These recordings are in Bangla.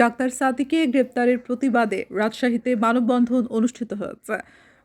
ডাক্তার সাদিকে গ্রেপ্তারের প্রতিবাদে রাজশাহীতে মানববন্ধন অনুষ্ঠিত হয়েছে।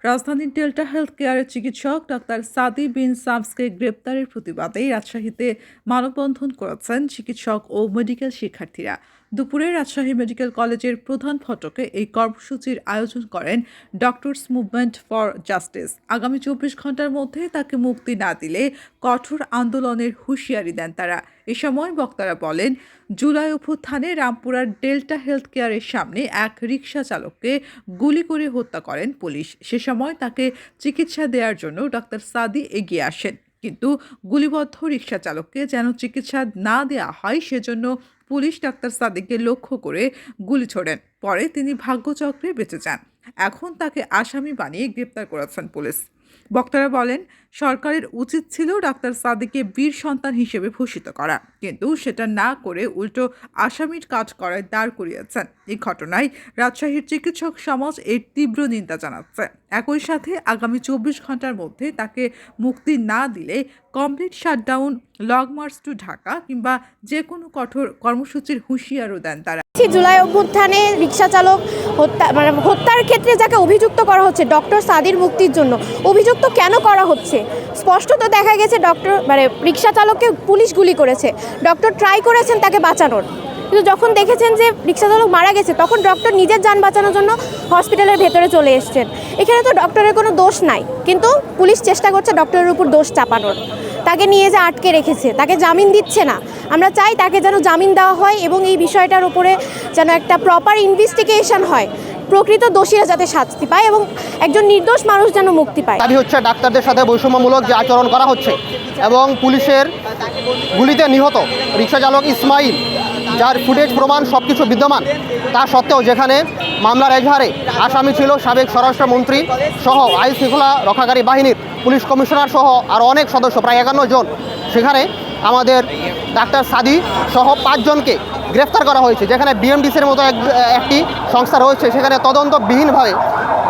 রাজধানীর ডেল্টা হেলথ কেয়ারের চিকিৎসক ডাক্তার সাদি বিন সামসকে গ্রেপ্তারের প্রতিবাদে রাজশাহীতে মানববন্ধন করেছেন চিকিৎসক ও মেডিকেল শিক্ষার্থীরা। দুপুরে রাজশাহী মেডিকেল কলেজের প্রধান ফটকে এই কর্মসূচির আয়োজন করেন ডক্টরস মুভমেন্ট ফর জাস্টিস। আগামী চব্বিশ ঘণ্টার মধ্যে তাকে মুক্তি না দিলে কঠোর আন্দোলনের হুঁশিয়ারি দেন তারা। এ সময় বক্তারা বলেন জুলাই অভ্যুত্থানে রামপুরার ডেল্টা হেলথ কেয়ারের সামনে এক রিকশা চালককে গুলি করে হত্যা করেন পুলিশ। সে সময় তাকে চিকিৎসা দেওয়ার জন্য ডাক্তার সাদি এগিয়ে আসেন। কিন্তু গুলিবদ্ধ রিকশা চালককে যেন চিকিৎসা না দেওয়া হয়, সেজন্য পুলিশ ডাক্তার সাদিককে লক্ষ্য করে গুলি ছোড়েন। পরে তিনি ভাগ্যচক্রে বেঁচে যান। এখন তাকে আসামি বানিয়ে গ্রেপ্তার করেছেন পুলিশ। বক্তারা বলেন, সরকারের উচিত ছিল ডাক্তার সাদিকে বীর সন্তান হিসেবে ভূষিত করা। কিন্তু সেটা না করে উল্টো আসামির কাজ করায় দাঁড় করিয়েছেন। এই ঘটনায় রাজশাহীর চিকিৎসক সমাজ এর তীব্র নিন্দা জানাচ্ছে। একই সাথে আগামী চব্বিশ ঘণ্টার মধ্যে তাকে মুক্তি না দিলে complete shutdown, long march to Dhaka কিংবা যে কোনো কঠোর কর্মসূচির হুঁশিয়ারও দেন তারা। জুলাই অভ্যুত্থানে রিক্সা চালক হত্যা মানে হত্যার ক্ষেত্রে যাকে অভিযুক্ত করা হচ্ছে, ডক্টর সাদির মুক্তির জন্য। অভিযুক্ত কেন করা হচ্ছে? স্পষ্টত দেখা গেছে ডক্টর মানে রিক্সা চালককে পুলিশ গুলি করেছে। ডক্টর ট্রাই করেছেন তাকে বাঁচানোর। কিন্তু যখন দেখেছেন যে রিক্সা চালক মারা গেছে, তখন ডক্টর নিজের যান বাঁচানোর জন্য হসপিটালের ভেতরে চলে এসছেন। এখানে তো ডক্টরের কোনো দোষ নাই। কিন্তু পুলিশ চেষ্টা করছে ডক্টরের উপর দোষ চাপানোর। তাকে নিয়ে যে আটকে রেখেছে, তাকে জামিন দিচ্ছে না। আমরা চাই তাকে যেন জামিন দেওয়া হয় এবং এই বিষয়টার উপরে যেন একটা প্রপার ইনভেস্টিগেশন হয়। প্রকৃত দোষীরা যাতে শাস্তি পায় এবং একজন নির্দোষ মানুষ যেন মুক্তি পায়। দাবি হচ্ছে ডাক্তারদের সাথে বৈষম্যমূলক যে আচরণ করা হচ্ছে এবং পুলিশের গুলিতে নিহত রিক্সা চালক ইসমাইল, যার ফুটেজ, প্রমাণ সব কিছু বিদ্যমান। তা সত্ত্বেও যেখানে মামলার এজাহারে আসামি ছিল সাবেক স্বরাষ্ট্রমন্ত্রী সহ আইন শৃঙ্খলা রক্ষাকারী বাহিনীর পুলিশ কমিশনার সহ আরও অনেক সদস্য, প্রায় একান্ন জন। সেখানে আমাদের ডাক্তার সাদি সহ পাঁচজনকে গ্রেফতার করা হয়েছে, যেখানে বিএমডিসির মতো এক, একটি সংস্থা রয়েছে। সেখানে তদন্তবিহীনভাবে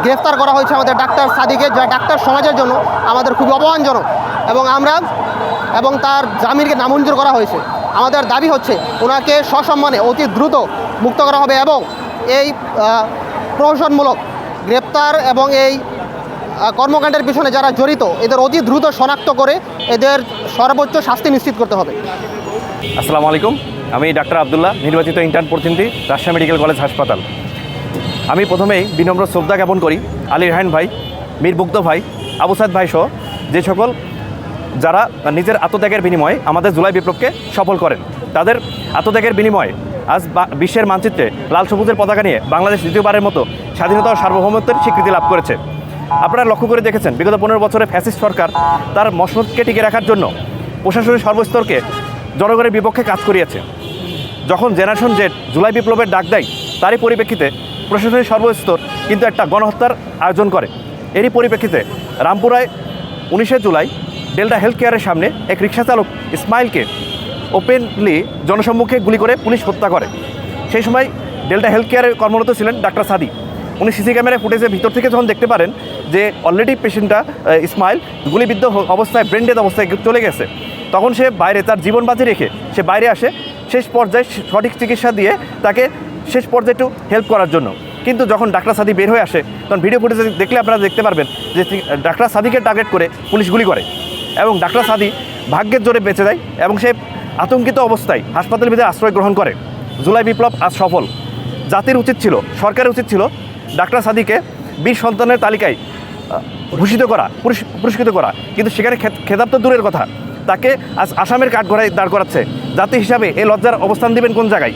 গ্রেফতার করা হয়েছে আমাদের ডাক্তার সাদিকে, যা ডাক্তার সমাজের জন্য আমাদের খুবই অপমানজনক এবং আমরা এবং তার জামিনকে নামঞ্জুর করা হয়েছে। আমাদের দাবি হচ্ছে, ওনাকে সসম্মানে অতি দ্রুত মুক্ত করা হবে এবং এই প্রহসনমূলক গ্রেপ্তার এবং এই কর্মকাণ্ডের পিছনে যারা জড়িত, এদের অতি দ্রুত শনাক্ত করে এদের সর্বোচ্চ শাস্তি নিশ্চিত করতে হবে। আসসালামু আলাইকুম। আমি ডাক্তার আবদুল্লাহ, নির্বাচিত ইন্টার্ন প্রতিনিধি, রাজশাহী মেডিকেল কলেজ হাসপাতাল। আমি প্রথমেই বিনম্র শ্রদ্ধা জ্ঞাপন করি, আলী রাহান ভাই, মীর মুগ্ধ ভাই, আবু সাদ ভাই সহ যে সকল যারা নিজের আত্মত্যাগের বিনিময়ে আমাদের জুলাই বিপ্লবকে সফল করেন, তাদের আত্মত্যাগের বিনিময়ে আজ বিশ্বের মানচিত্রে লাল সবুজের পতাকা নিয়ে বাংলাদেশ দ্বিতীয়বারের মতো স্বাধীনতা ও সার্বভৌমত্বের স্বীকৃতি লাভ করেছে। আপনারা লক্ষ্য করে দেখেছেন, বিগত পনেরো বছরে ফ্যাসিস্ট সরকার তার মসনদকে টিকে রাখার জন্য প্রশাসনের সর্বস্তরকে জনগণের বিপক্ষে কাজ করিয়েছে। যখন জেনারেশন জেড জুলাই বিপ্লবের ডাক দেয়, তারই পরিপ্রেক্ষিতে প্রশাসনের সর্বস্তর কিন্তু একটা গণহত্যার আয়োজন করে। এরই পরিপ্রেক্ষিতে রামপুরায় উনিশে জুলাই ডেল্টা হেলথ কেয়ারের সামনে এক রিক্সা চালক ইসমাইলকে ওপেনলি জনসম্মুখে গুলি করে পুলিশ হত্যা করে। সেই সময় ডেল্টা হেলথ কেয়ারে কর্মরত ছিলেন ডাক্তার সাদি। উনি সিসি ক্যামেরায় ফুটেজের ভিতর থেকে যখন দেখতে পারেন যে অলরেডি পেশেন্টটা ইসমাইল গুলিবিদ্ধ অবস্থায় ব্রেন্ডেড অবস্থায় চলে গেছে, তখন সে বাইরে তার জীবন বাজি রেখে সে বাইরে আসে, শেষ পর্যায়ে সঠিক চিকিৎসা দিয়ে তাকে শেষ পর্যায়ে একটু হেল্প করার জন্য। কিন্তু যখন ডাক্তার সাদি বের হয়ে আসে, তখন ভিডিও ফুটেজে দেখলে আপনারা দেখতে পারবেন যে ডাক্তার সাদিকে টার্গেট করে পুলিশ গুলি করে এবং ডাক্তার সাদি ভাগ্যের জোরে বেঁচে দেয় এবং সে আতঙ্কিত অবস্থায় হাসপাতালের ভিতরে আশ্রয় গ্রহণ করে। জুলাই বিপ্লব আজ সফল। জাতির উচিত ছিল, সরকারের উচিত ছিল ডাক্তার সাদিকে বীর সন্তানের তালিকায় ভূষিত করা পুরস্কৃত করা। কিন্তু সেখানে খেত- খেতাব তো দূরের কথা। তাকে আজ আসামের কাঠগড়ায় দাঁড় করাচ্ছে। জাতি হিসাবে এই লজ্জার অবস্থান দিবেন কোন জায়গায়?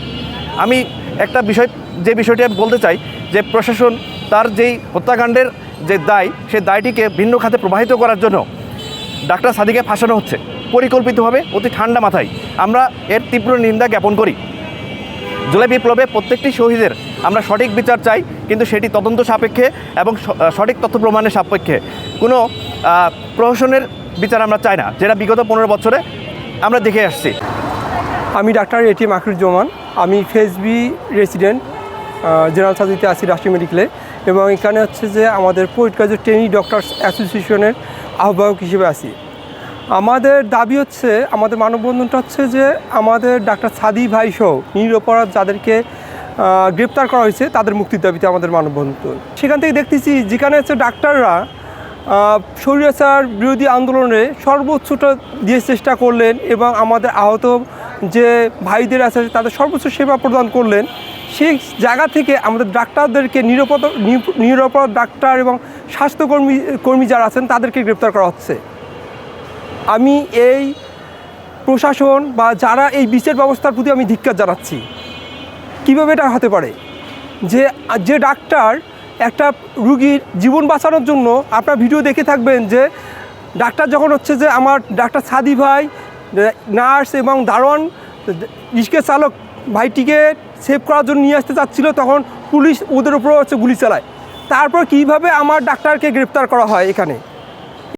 আমি একটা বিষয় যে বিষয়টি আমি বলতে চাই, যে প্রশাসন তার যেই হত্যাকাণ্ডের যে দায় সেই দায়টিকে ভিন্ন খাতে প্রবাহিত করার জন্য ডাক্তার সাদিকে ফাঁসানো হচ্ছে। পরিকল্পিতভাবে অতি ঠান্ডা মাথায়। আমরা এর তীব্র নিন্দা জ্ঞাপন করি। জুলাই বিপ্লবে প্রত্যেকটি শহীদের আমরা সঠিক বিচার চাই, কিন্তু সেটি তদন্ত সাপেক্ষে এবং সঠিক তথ্য প্রমাণের সাপেক্ষে। কোনো প্রহসনের বিচার আমরা চাই না, যেটা বিগত পনেরো বছরে আমরা দেখে আসছি। আমি ডাক্তার এটিএম আখরুজ্জামান আমি ফেসবি রেসিডেন্ট জেনারেল সার্জারিতে আছি রাষ্ট্রীয় মেডিকেলে। এবং এখানে হচ্ছে যে আমাদের পরিকাজ ট্রেনি ডক্টরস অ্যাসোসিয়েশনের আহ্বায়ক হিসেবে আছি। আমাদের দাবি হচ্ছে, আমাদের মানববন্ধনটা হচ্ছে যে আমাদের ডাক্তার সাদি ভাই সহ নিরপরাধ যাদেরকে গ্রেপ্তার করা হয়েছে তাদের মুক্তির দাবিতে আমাদের মানববন্ধন। সেখান থেকে দেখতেছি যেখানে হচ্ছে ডাক্তাররা স্বৈরাচার বিরোধী আন্দোলনে সর্বোচ্চটা দিয়ে চেষ্টা করলেন এবং আমাদের আহত যে ভাইদের আছে তাদের সর্বোচ্চ সেবা প্রদান করলেন। সেই জায়গা থেকে আমাদের ডাক্তারদেরকে নিরাপদ নিরাপদ ডাক্তার এবং স্বাস্থ্যকর্মী, কর্মী যারা আছেন তাদেরকে গ্রেপ্তার করা হচ্ছে। আমি এই প্রশাসন বা যারা এই বিচার ব্যবস্থার প্রতি আমি ধিক্কার জানাচ্ছি। কীভাবে এটা হতে পারে? যে যে ডাক্তার একটা রুগীর জীবন বাঁচানোর জন্য আপনার ভিডিও দেখে থাকবেন যে, ডাক্তার যখন হচ্ছে যে, আমার ডাক্তার সাদি ভাই নার্স এবং দারোয়ান, রিক্সা চালক ভাইটিকে সেভ করার জন্য নিয়ে আসতে চাচ্ছিলো, তখন পুলিশ ওদের উপর হচ্ছে গুলি চালায়। তারপর কীভাবে আমার ডাক্তারকে গ্রেপ্তার করা হয় এখানে?